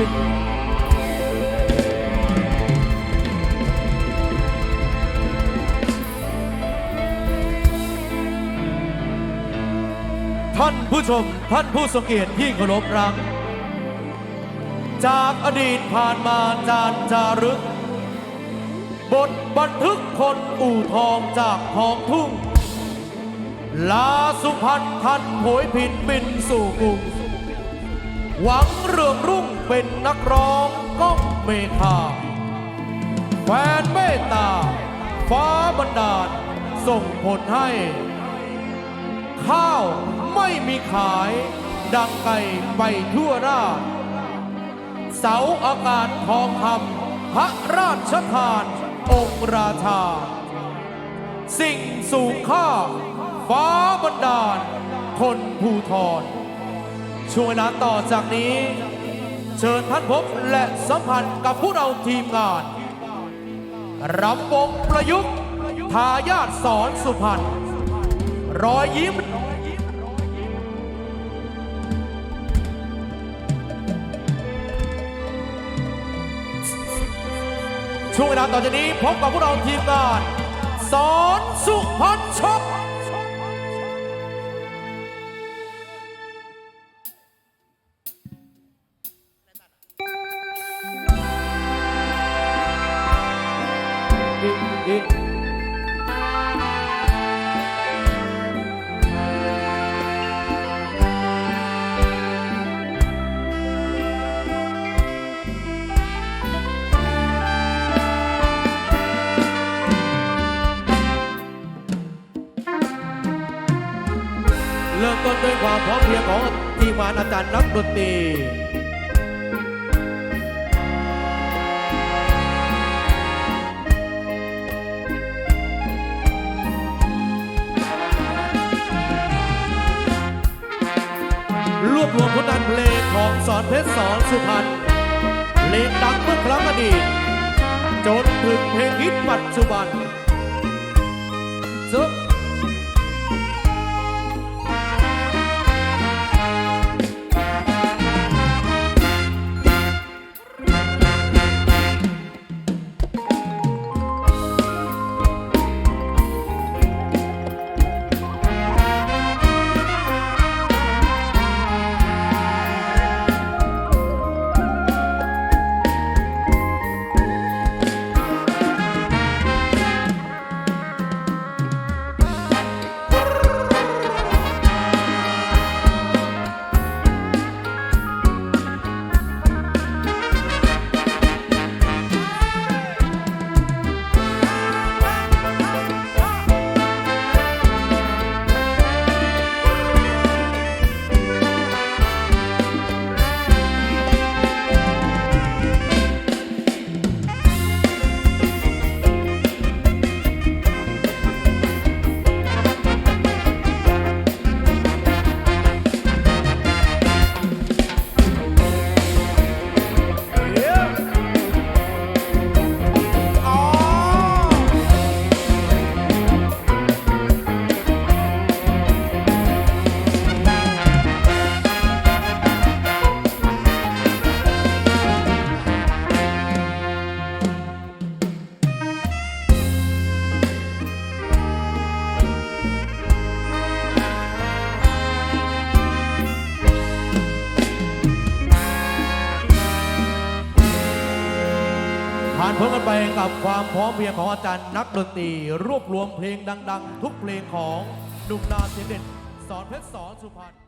ึ้นท่านผู้ชมท่านผู้ทรงเกียรติที่เคารพรัก จากอดีตผ่านมาจานจารึก บทบันทึกคนอู่ทองจากท้องทุ่ง ลาสุพรรณท่านโผยผินบินสู่กรุง หวังเรืองรุ่งเป็นนักร้องก้องเมฆาแฟนเมตตา ฟ้าบันดาล ส่งผลให้ ข้าวไม่มีขาย ดังไก่ไปทั่วราชเสาอากาศทองคำพระราชทาน องค์ราชา สิ่งสูงค่า ฟ้าบันดาล คนภูทร ช่วงเวลาต่อจากนี้ เชิญท่านพบและสัมพันธ์กับผู้เราทีมงานรำวงประยุกต์ทายาทสอนสุพรรณรอยยิ้มช่วงเวลาต่อจากนี้พบกับพวกเราทีมงานสอนสุพรรณชก เริ่มต้นด้วยความพร้อมเพรียงของทีมงานอาจารย์นักดนตรี รวบรวมผลงานเพลงของสอนเพชรสอนสุพรรณเพลงดังเมื่อครั้งอดีต จนถึงเพลงฮิตปัจจุบันซึบ พ้นกันไปกับความพร้อมเพรียงของอาจารย์นักดนตรี รวบรวมเพลงดัง ๆ ทุกเพลงของหนุ่มนาเสียงเด่นสอนเพชรสอนสุพรรณ